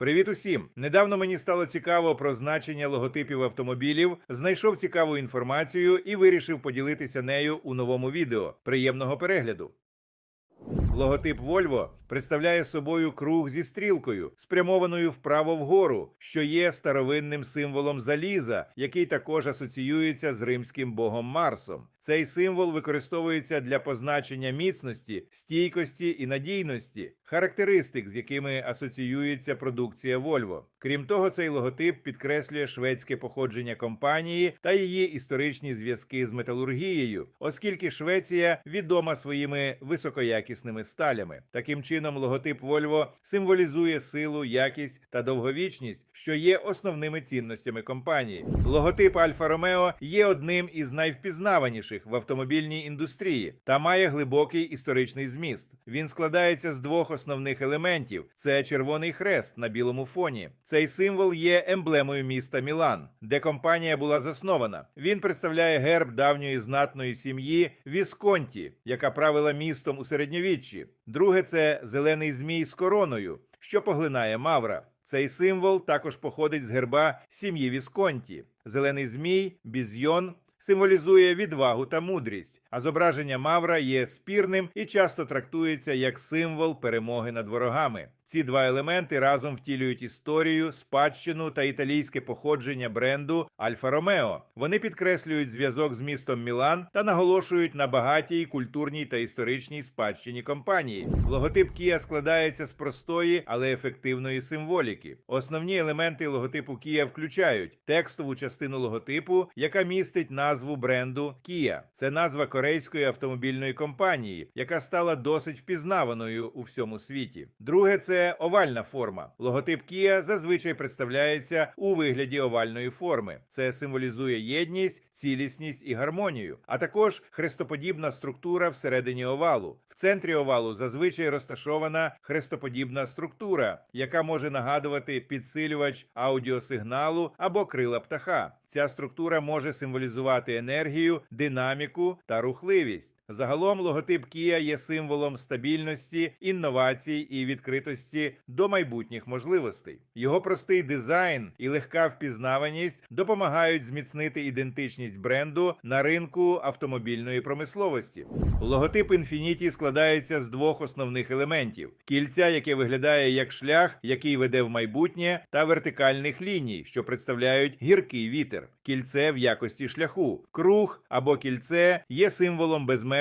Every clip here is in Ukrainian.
Привіт усім! Недавно мені стало цікаво про значення логотипів автомобілів, знайшов цікаву інформацію і вирішив поділитися нею у новому відео. Приємного перегляду! Логотип Volvo представляє собою круг зі стрілкою, спрямованою вправо вгору, що є старовинним символом заліза, який також асоціюється з римським богом Марсом. Цей символ використовується для позначення міцності, стійкості і надійності, характеристик, з якими асоціюється продукція Volvo. Крім того, цей логотип підкреслює шведське походження компанії та її історичні зв'язки з металургією, оскільки Швеція відома своїми високоякісними сталями. Таким чином, логотип Volvo символізує силу, якість та довговічність, що є основними цінностями компанії. Логотип Альфа Ромео є одним із найвпізнаваніших в автомобільній індустрії та має глибокий історичний зміст. Він складається з двох основних елементів: це червоний хрест на білому фоні. Цей символ є емблемою міста Мілан, де компанія була заснована. Він представляє герб давньої знатної сім'ї Вісконті, яка правила містом у середньовіччі. Друге це зелений змій з короною, що поглинає Мавра. Цей символ також походить з герба сім'ї Вісконті. Зелений змій, бізйон символізує відвагу та мудрість, а зображення Мавра є спірним і часто трактується як символ перемоги над ворогами. Ці два елементи разом втілюють історію, спадщину та італійське походження бренду Альфа Ромео. Вони підкреслюють зв'язок з містом Мілан та наголошують на багатій культурній та історичній спадщині компанії. Логотип Kia складається з простої, але ефективної символіки. Основні елементи логотипу Kia включають текстову частину логотипу, яка містить назву бренду Kia. Це назва корейської автомобільної компанії, яка стала досить впізнаваною у всьому світі. Друге це овальна форма. Логотип Kia зазвичай представляється у вигляді овальної форми. Це символізує єдність, цілісність і гармонію, а також хрестоподібна структура всередині овалу. В центрі овалу зазвичай розташована хрестоподібна структура, яка може нагадувати підсилювач аудіосигналу або крила птаха. Ця структура може символізувати енергію, динаміку та рухливість. Загалом логотип Kia є символом стабільності, інновацій і відкритості до майбутніх можливостей. Його простий дизайн і легка впізнаваність допомагають зміцнити ідентичність бренду на ринку автомобільної промисловості. Логотип Infiniti складається з двох основних елементів: кільця, яке виглядає як шлях, який веде в майбутнє, та вертикальних ліній, що представляють гіркий вітер. Кільце в якості шляху, круг або кільце є символом безмежності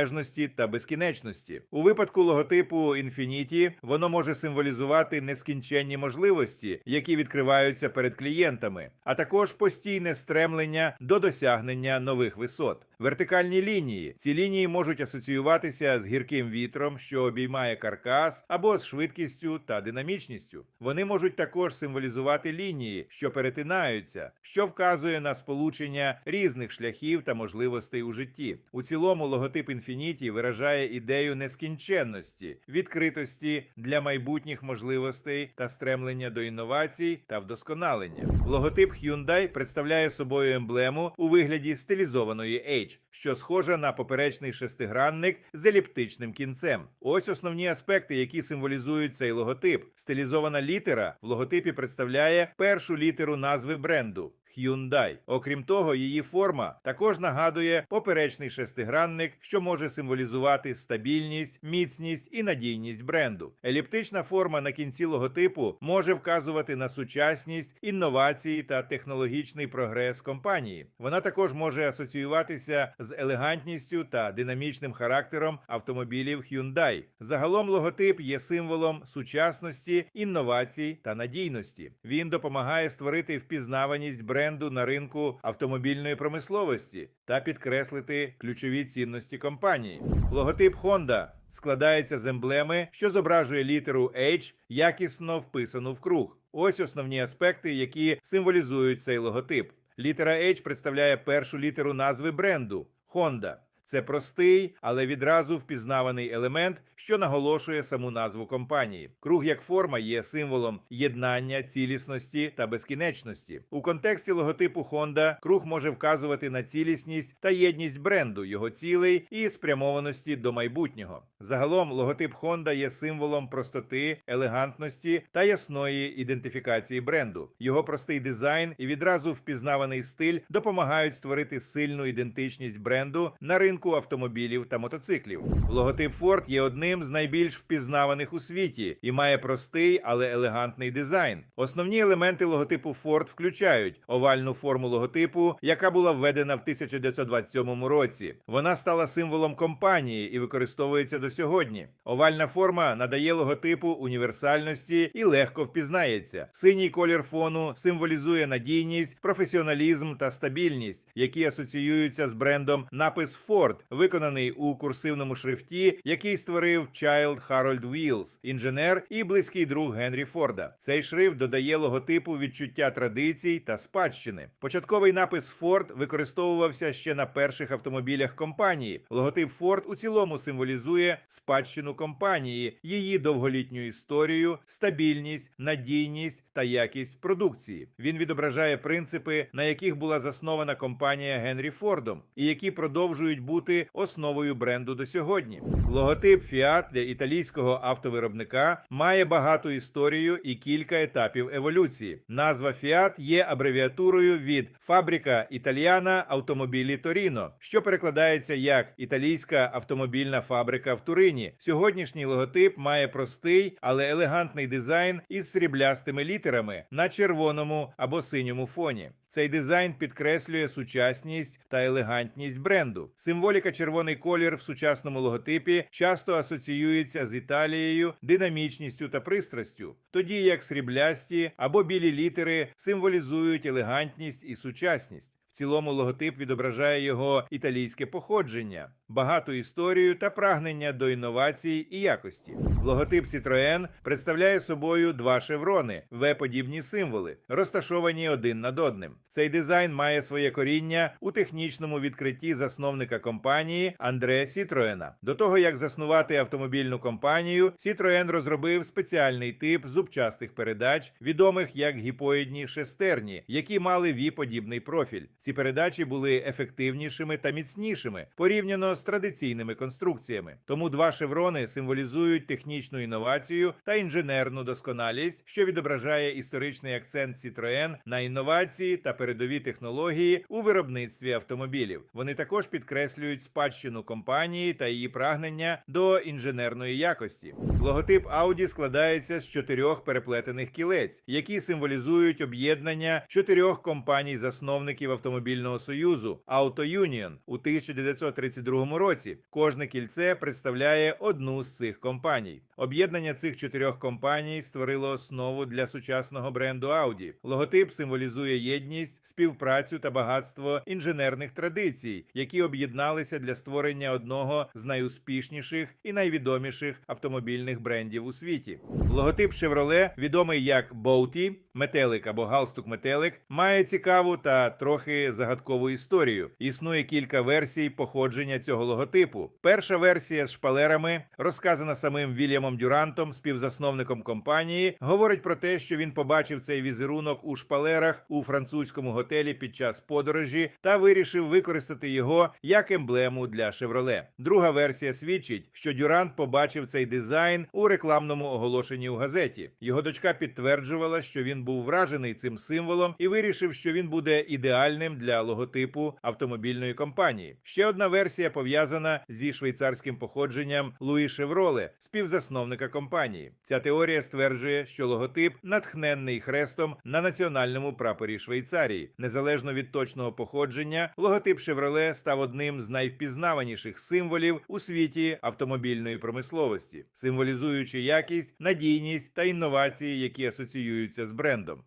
та безкінечності. У випадку логотипу Infiniti воно може символізувати нескінченні можливості, які відкриваються перед клієнтами, а також постійне стремлення до досягнення нових висот. Вертикальні лінії ці лінії можуть асоціюватися з гірким вітром, що обіймає каркас, або з швидкістю та динамічністю. Вони можуть також символізувати лінії, що перетинаються, що вказує на сполучення різних шляхів та можливостей у житті. У цілому логотип Infiniti виражає ідею нескінченності, відкритості для майбутніх можливостей та стремлення до інновацій та вдосконалення. Логотип Hyundai представляє собою емблему у вигляді стилізованої H, що схожа на поперечний шестигранник з еліптичним кінцем. Ось основні аспекти, які символізують цей логотип. Стилізована літера в логотипі представляє першу літеру назви бренду. Hyundai. Окрім того, її форма також нагадує поперечний шестигранник, що може символізувати стабільність, міцність і надійність бренду. Еліптична форма на кінці логотипу може вказувати на сучасність, інновації та технологічний прогрес компанії. Вона також може асоціюватися з елегантністю та динамічним характером автомобілів Hyundai. Загалом логотип є символом сучасності, інновацій та надійності. Він допомагає створити впізнаваність бренду на ринку автомобільної промисловості та підкреслити ключові цінності компанії. Логотип Honda складається з емблеми, що зображує літеру H, якісно вписану в круг. Ось основні аспекти, які символізують цей логотип. Літера H представляє першу літеру назви бренду Honda. Це простий, але відразу впізнаваний елемент, що наголошує саму назву компанії. Круг як форма є символом єднання, цілісності та безкінечності. У контексті логотипу Honda круг може вказувати на цілісність та єдність бренду, його цілей і спрямованості до майбутнього. Загалом логотип Honda є символом простоти, елегантності та ясної ідентифікації бренду. Його простий дизайн і відразу впізнаваний стиль допомагають створити сильну ідентичність бренду на ринку автомобілів та мотоциклів. Логотип Ford є одним з найбільш впізнаваних у світі і має простий, але елегантний дизайн. Основні елементи логотипу Ford включають овальну форму логотипу, яка була введена в 1927 році. Вона стала символом компанії і використовується до сьогодні. Овальна форма надає логотипу універсальності і легко впізнається. Синій колір фону символізує надійність, професіоналізм та стабільність, які асоціюються з брендом напис Ford, виконаний у курсивному шрифті, який створив Чайлд Харольд Вілс, інженер і близький друг Генрі Форда. Цей шрифт додає логотипу відчуття традицій та спадщини. Початковий напис Ford використовувався ще на перших автомобілях компанії. Логотип Ford у цілому символізує спадщину компанії, її довголітню історію, стабільність, надійність та якість продукції. Він відображає принципи, на яких була заснована компанія Генрі Фордом, і які продовжують бути основою бренду до сьогодні. Логотип Fiat для італійського автовиробника має багату історію і кілька етапів еволюції. Назва Fiat є абревіатурою від Фабрика Італіана Автомобілі Торіно, що перекладається як Італійська автомобільна фабрика в Турині. Сьогоднішній логотип має простий, але елегантний дизайн із сріблястими літерами на червоному або синьому фоні. Цей дизайн підкреслює сучасність та елегантність бренду. Символіка червоний колір в сучасному логотипі часто асоціюється з Італією, динамічністю та пристрастю, тоді як сріблясті або білі літери символізують елегантність і сучасність. В цілому логотип відображає його італійське походження, багату історію та прагнення до інновацій і якості. Логотип Citroën представляє собою два шеврони, В-подібні символи, розташовані один над одним. Цей дизайн має своє коріння у технічному відкритті засновника компанії Андре Сітроена. До того як заснувати автомобільну компанію, Citroën розробив спеціальний тип зубчастих передач, відомих як гіпоїдні шестерні, які мали ві-подібний профіль. Ці передачі були ефективнішими та міцнішими порівняно з традиційними конструкціями. Тому два шеврони символізують технічну інновацію та інженерну досконалість, що відображає історичний акцент Citroën на інновації та передові технології у виробництві автомобілів. Вони також підкреслюють спадщину компанії та її прагнення до інженерної якості. Логотип Audi складається з чотирьох переплетених кілець, які символізують об'єднання чотирьох компаній-засновників автомобільного союзу Auto Union у 1932 році. Кожне кільце представляє одну з цих компаній. Об'єднання цих чотирьох компаній створило основу для сучасного бренду Audi. Логотип символізує єдність, співпрацю та багатство інженерних традицій, які об'єдналися для створення одного з найуспішніших і найвідоміших автомобільних брендів у світі. Логотип Chevrolet, відомий як Боуті, метелик або галстук метелик, має цікаву та трохи загадкову історію. Існує кілька версій походження цього логотипу. Перша версія з шпалерами, розказана самим Вільямом Дюрантом, співзасновником компанії, говорить про те, що він побачив цей візерунок у шпалерах у французькому готелі під час подорожі та вирішив використати його як емблему для Chevrolet. Друга версія свідчить, що Дюрант побачив цей дизайн у рекламному оголошенні у газеті. Його дочка підтверджувала, що він був вражений цим символом і вирішив, що він буде ідеальним для логотипу автомобільної компанії. Ще одна версія пов'язана зі швейцарським походженням Луї Шевроле, співзасновника компанії. Ця теорія стверджує, що логотип натхненний хрестом на національному прапорі Швейцарії. Незалежно від точного походження, логотип Шевроле став одним з найвпізнаваніших символів у світі автомобільної промисловості, символізуючи якість, надійність та інновації, які асоціюються з брендом.